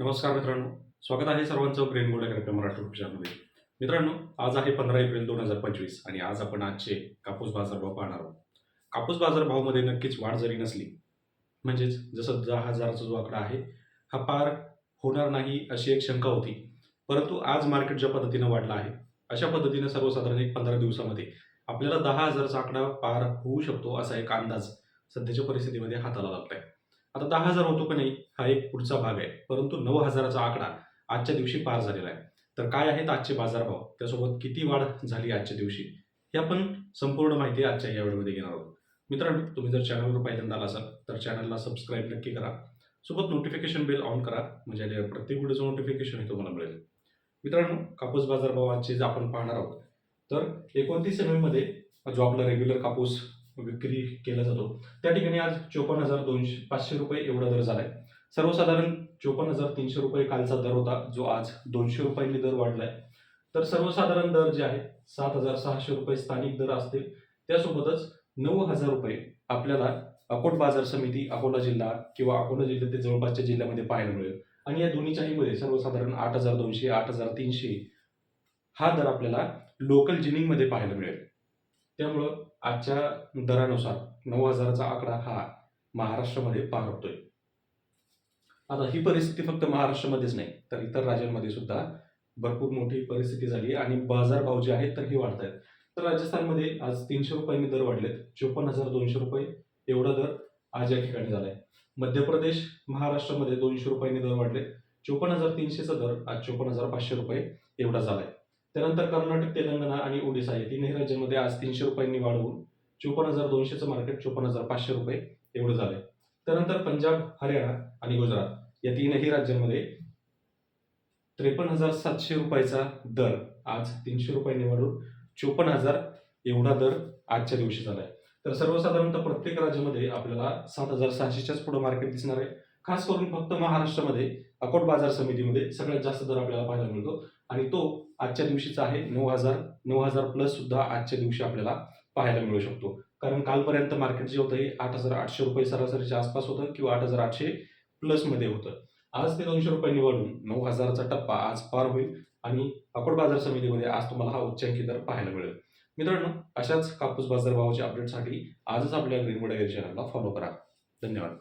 नमस्कार मित्रांनो. स्वागत आहे सर्वांचं प्रेम गोल्ड कार्यक्रम महाराष्ट्र युट्यूब मित्रांनो आज आहे पंधरा एप्रिल दोन हजार पंचवीस आणि आज आपण आजचे कापूस बाजारभाव पाहणार आहोत. कापूस बाजारभावामध्ये नक्कीच वाढ जरी नसली म्हणजेच जसं दहा हजाराचा जो आकडा आहे हा पार होणार नाही अशी एक शंका होती. परंतु आज मार्केट ज्या पद्धतीनं वाढलं आहे अशा पद्धतीनं सर्वसाधारण एक पंधरा दिवसामध्ये आपल्याला दहा हजाराचा आकडा पार होऊ शकतो असा एक अंदाज सध्याच्या परिस्थितीमध्ये हाताला लागत आहे आता दहा हजार होतो का नाही हा एक पुढचा भाग आहे. परंतु नऊ हजाराचा आकडा आजच्या दिवशी पार झालेला आहे. तर काय आहेत आजचे बाजारभाव? त्यासोबत किती वाढ झाली आजच्या दिवशी? हे आपण संपूर्ण माहिती आजच्या या व्हिडिओमध्ये घेणार आहोत. मित्रांनो तुम्ही जर चॅनलवर पहिल्यांदा आला असाल तर चॅनलला सबस्क्राईब नक्की करा. सोबत नोटिफिकेशन बेल ऑन करा म्हणजे प्रत्येक व्हिडिओचं नोटिफिकेशन हे तुम्हाला मिळेल. मित्रांनो कापूस बाजारभाव आजचे आपण पाहणार आहोत. तर एकोणतीस एममध्ये जो आपला रेग्युलर कापूस विक्री केला जातो. त्या ठिकाणी आज चोपन्न हजार दोनशे पाचशे रुपये एवढा दर झाला आहे सर्वसाधारण चोपन्न हजार तीनशे रुपये कालचा दर होता जो आज दोनशे रुपयांनी दर वाढलाय. तर सर्वसाधारण दर जे आहे सात हजार सहाशे रुपये स्थानिक दर असतील. त्यासोबतच नऊ हजार रुपये आपल्याला अकोट बाजार समिती अकोला जिल्हा किंवा अकोला जिल्ह्यातील जवळपासच्या जिल्ह्यामध्ये पाहायला मिळेल. आणि या दोन्ही मध्ये सर्वसाधारण आठ हजार दोनशे आठ हजार तीनशे हा दर आपल्याला लोकल जिनिंगमध्ये पाहायला मिळेल. त्यामुळं आजच्या दरानुसार नऊ हजाराचा आकडा हा महाराष्ट्रामध्ये पार आता ही परिस्थिती फक्त महाराष्ट्रामध्येच नाही तर इतर राज्यांमध्ये सुद्धा भरपूर मोठी परिस्थिती झाली आणि बाजारभाव जे आहेत तर हे वाढत आहेत. तर राजस्थानमध्ये आज तीनशे रुपयांनी दर वाढलेत चोपन्न हजार दोनशे रुपये एवढा दर आज या ठिकाणी झाला आहे मध्य प्रदेश महाराष्ट्रामध्ये दोनशे रुपयांनी दर वाढले चोपन्न हजार तीनशेचा दर आज चोपन्न हजार पाचशे रुपये एवढा झाला आहे त्यानंतर कर्नाटक तेलंगणा आणि ओडिसा या तीनही राज्यांमध्ये आज तीनशे रुपयांनी वाढवून चोपन्न हजार दोनशेचं मार्केट चोपन्न हजार पाचशे रुपये एवढं झालंय. त्यानंतर पंजाब हरियाणा आणि गुजरात या तीनही राज्यांमध्ये त्रेपन्न हजार सातशे रुपयाचा दर आज तीनशे रुपयांनी वाढून चोपन्न हजार एवढा दर आजच्या दिवशी झालाय. तर सर्वसाधारणतः प्रत्येक राज्यामध्ये आपल्याला सात हजार सहाशेच्याच पुढे मार्केट दिसणार आहे. खास करून फक्त महाराष्ट्रामध्ये अकोट बाजार समितीमध्ये सगळ्यात जास्त दर आपल्याला पाहायला मिळतो आणि तो आजच्या दिवशीचा आहे. नऊ हजार नऊ हजार प्लस सुद्धा आजच्या दिवशी आपल्याला पाहायला मिळू शकतो. कारण कालपर्यंत मार्केट जे होतं हे आठ हजार आठशे रुपये सरासरीच्या आसपास होतं किंवा आठ हजार आठशे प्लसमध्ये होतं. आज ते दोनशे रुपये निवडून नऊ हजाराचा टप्पा आज पार होईल आणि अकोट बाजार समितीमध्ये आज तुम्हाला हा उच्चांकी दर पाहायला मिळेल. मित्रांनो अशाच कापूस बाजारभावाच्या अपडेटसाठी आजच आपल्या ग्रीनवड चॅनलला फॉलो करा. धन्यवाद.